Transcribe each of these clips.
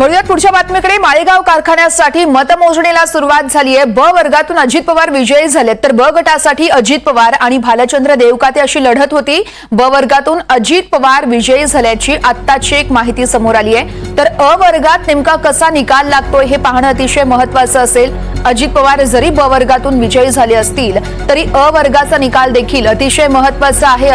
थोडक्यात पुढच्या बातमीकडे माळेगाव कारखान्यासाठी मतमोजणीला सुरुवात झाली आहे. ब वर्गातून अजित पवार विजयी झालेत. तर ब गटासाठी अजित पवार आणि भालचंद्र देवकाते अशी लढत होती. ब वर्गातून अजित पवार विजयी झाल्याची आत्ताची एक माहिती समोर आली आहे. तर अ वर्गात नेमका कसा निकाल लागतोय हे पाहणं अतिशय महत्वाचं असेल. अजित पवार जरी ब वर्गातून विजयी झाले असतील तरी अ वर्गाचा निकाल देखील अतिशय महत्त्वाचा आहे.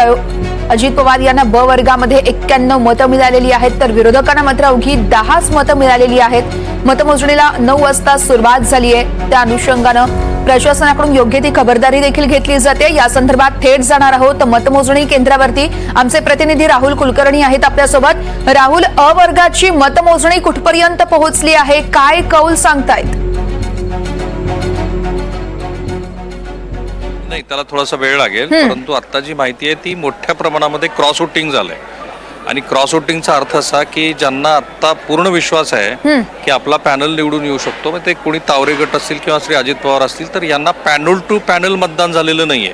अजित पवार यांना ब वर्गामध्ये एक्क्याण्णव मतं मिळालेली आहेत तर विरोधकांना मात्र अवघी दहाच मतं मिळालेली आहेत. मतमोजणीला नऊ वाजता सुरुवात झाली आहे. त्या अनुषंगानं प्रशासनाकडून योग्य ती खबरदारी देखील घेतली जाते. या संदर्भात थेट जाणार आहोत. मतमोजणी केंद्रावरती आमचे प्रतिनिधी राहुल कुलकर्णी आहेत आपल्यासोबत. राहुल अ वर्गाची मतमोजणी कुठपर्यंत पोहोचली आहे? काय कौल सांगतायत? नाही त्याला थोडासा वेळ लागेल. परंतु आता जी माहिती आहे ती मोठ्या प्रमाणामध्ये क्रॉस वोटिंग झालंय. आणि क्रॉस वोटिंगचा अर्थ असा की ज्यांना आता पूर्ण विश्वास आहे की आपला पॅनल निवडून येऊ शकतो मग ते कोणी तावरे गट असतील किंवा श्री अजित पवार असतील तर यांना पॅनल टू पॅनल मतदान झालेलं नाहीये.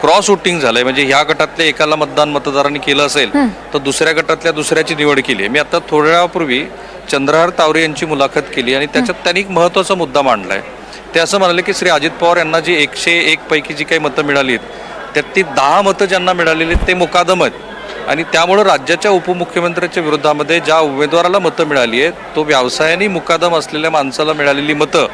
क्रॉस वोटिंग झालंय म्हणजे ह्या गटातल्या एकाला मतदान मतदारांनी केलं असेल तर दुसऱ्या गटातल्या दुसऱ्याची निवड केली आहे मी आता थोड्या वेळापूर्वी चंद्रहार तावरे यांची मुलाखत केली आणि त्याच्यात त्यांनी एक महत्त्वाचा मुद्दा मांडलाय. ते असं म्हणाले की श्री अजित पवार यांना जी एकशे एक पैकी जी काही मतं मिळाली आहेत त्यात ती दहा मतं ज्यांना मिळालेली आहेत ते मुकादम आहेत. आणि त्यामुळं राज्याच्या उपमुख्यमंत्र्यांच्या विरोधामध्ये ज्या उमेदवाराला मतं मिळाली आहेत तो व्यवसायाने मुकादम असलेल्या माणसाला मिळालेली मतं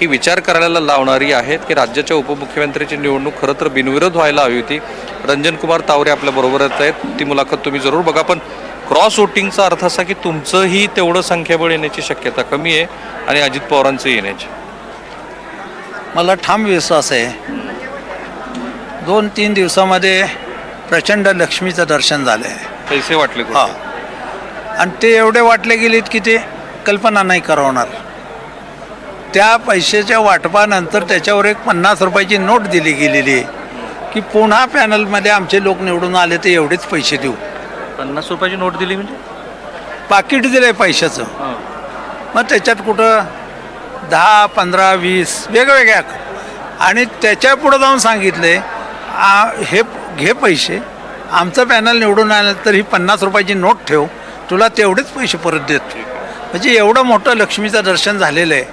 ही विचार करायला लावणारी आहेत की राज्याच्या उपमुख्यमंत्र्याची निवडणूक खरं तर बिनविरोध व्हायला हवी होती. रंजन कुमार तावरे आपल्या येत आहेत. ती मुलाखत तुम्ही जरूर बघा पण क्रॉस वोटिंगचा अर्थ असा की तुमचंही तेवढं संख्याबळ येण्याची शक्यता कमी आहे आणि अजित पवारांचं येण्याची. मला ठाम विश्वास आहे. दोन तीन दिवसामध्ये प्रचंड लक्ष्मीचं दर्शन झालं आहे पैसे वाटले? हा. आणि ते एवढे वाटले गेलेत की ते कल्पना नाही करवणार. त्या पैशाच्या वाटपानंतर त्याच्यावर एक पन्नास रुपयाची नोट दिली गेलेली आहे की पुन्हा पॅनलमध्ये आमचे लोक निवडून आले तर एवढेच पैसे देऊ. पन्नास रुपयाची नोट दिली म्हणजे? पाकिट दिलं आहे पैशाचं. मग त्याच्यात कुठं दहा पंधरा वीस वेगवेगळ्या. आणि त्याच्या पुढं जाऊन सांगितले आ, हे घे पैसे. आमचं पॅनल निवडून आलं तर ही पन्नास रुपयाची नोट ठेव. तुला तेवढेच पैसे परत देतो म्हणजे एवढं मोठं लक्ष्मीचं दर्शन झालेलं आहे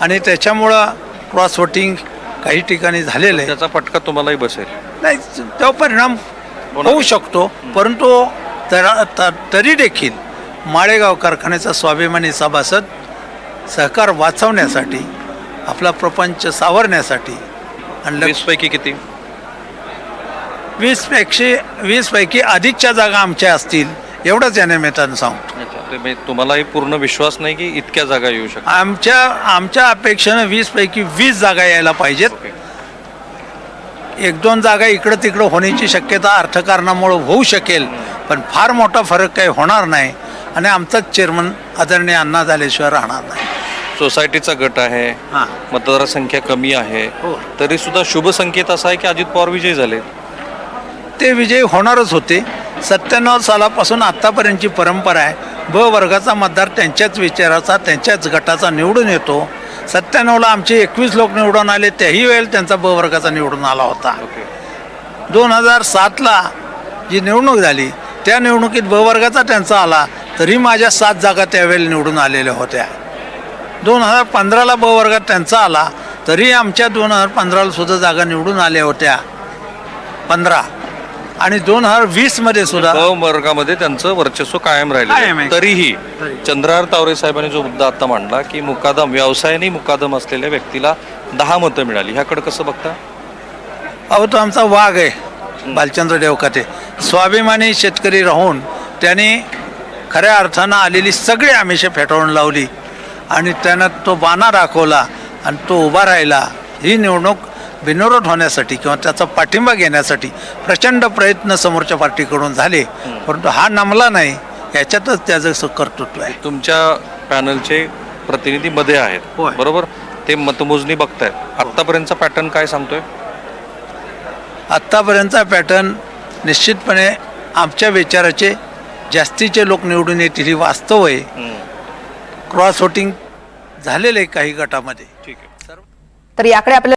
आणि त्याच्यामुळं क्रॉस वोटिंग काही ठिकाणी झालेलं आहे. त्याचा फटका तुम्हालाही बसेल. नाही तो परिणाम होऊ शकतो. परंतु तरी देखील माळेगाव कारखान्याचा स्वाभिमानी सभासद सहकार वाचवण्यासाठी आपला प्रपंच सावरण्यासाठी आणि लक्ष वीस पैकी किती? वीस पैकी वीस पैकी अधिकच्या जागा आमच्या असतील एवढंच या निमित्तानं सांगतो. तुम्हालाही पूर्ण विश्वास नाही की इतक्या जागा येऊ शकतात? आमच्या आमच्या अपेक्षेनं वीस पैकी वीस जागा यायला पाहिजेत. एक दोन जागा इकडं तिकडं होण्याची शक्यता अर्थकारणामुळं होऊ शकेल पण फार मोठा फरक काही होणार नाही. आणि आमचाच चेअरमन आदरणीय अण्णा झाल्याशिवाय राहणार नाही. सोसायटीचा गट आहे हां. मतदार संख्या कमी आहे हो. तरी सुद्धा शुभ संकेत असा आहे की अजित पवार विजयी झाले. ते विजयी होणारच होते. सत्त्याण्णव सालापासून आत्तापर्यंतची परंपरा आहे. ब वर्गाचा मतदार त्यांच्याच विचाराचा त्यांच्याच गटाचा निवडून येतो. सत्त्याण्णवला आमचे एकवीस लोक निवडून आले त्याही वेळेला त्यांचा ब वर्गाचा निवडून आला होता. ओके. दोन हजार सातला जी निवडणूक झाली त्या निवडणुकीत ब वर्गाचा त्यांचा आला. तरी माझ्या सात जागा त्यावेळेला निवडून आलेल्या होत्या. दोन हजार पंधराला ब वर्गात त्यांचा आला तरी आमच्या दोन हजार पंधराला सुद्धा जागा निवडून आल्या होत्या. पंधरा. आणि दोन हजार वीसमध्ये सुद्धा ब वर्गामध्ये त्यांचं वर्चस्व कायम कायम राहिलं. तरीही तरी. चंद्रहार तावरे साहेबांनी जो मुद्दा आता मांडला की मुकादम व्यवसायाने मुकादम असलेल्या व्यक्तीला दहा मतं मिळाली. ह्याकडे कसं बघता? अहो तो आमचा वाघ आहे भालचंद्र देवकाते. स्वाभिमानी शेतकरी राहून त्याने खऱ्या अर्थानं आलेली सगळी आमिषे फेटाळून लावली. आणि त्यानं तो बाणा दाखवला आणि तो उभा राहिला. ही निवडणूक बिनविरोध होण्यासाठी किंवा त्याचा पाठिंबा घेण्यासाठी प्रचंड प्रयत्न समोरच्या पार्टीकडून झाले. परंतु हा नमला नाही याच्यातच त्याचं कर्तृत्व आहे. तुमच्या पॅनलचे प्रतिनिधी मध्ये आहेत. बरोबर? ते मतमोजणी बघतायत. आतापर्यंतचा पॅटर्न काय सांगतोय? आत्तापर्यंतचा पॅटर्न निश्चितपणे आमच्या विचाराचे जास्तीचे लोक निवडून येतील ही वास्तव आहे. क्रॉस वोटिंग झालेलं आहे काही गटामध्ये. ठीक आहे. तर याकडे आपल्याला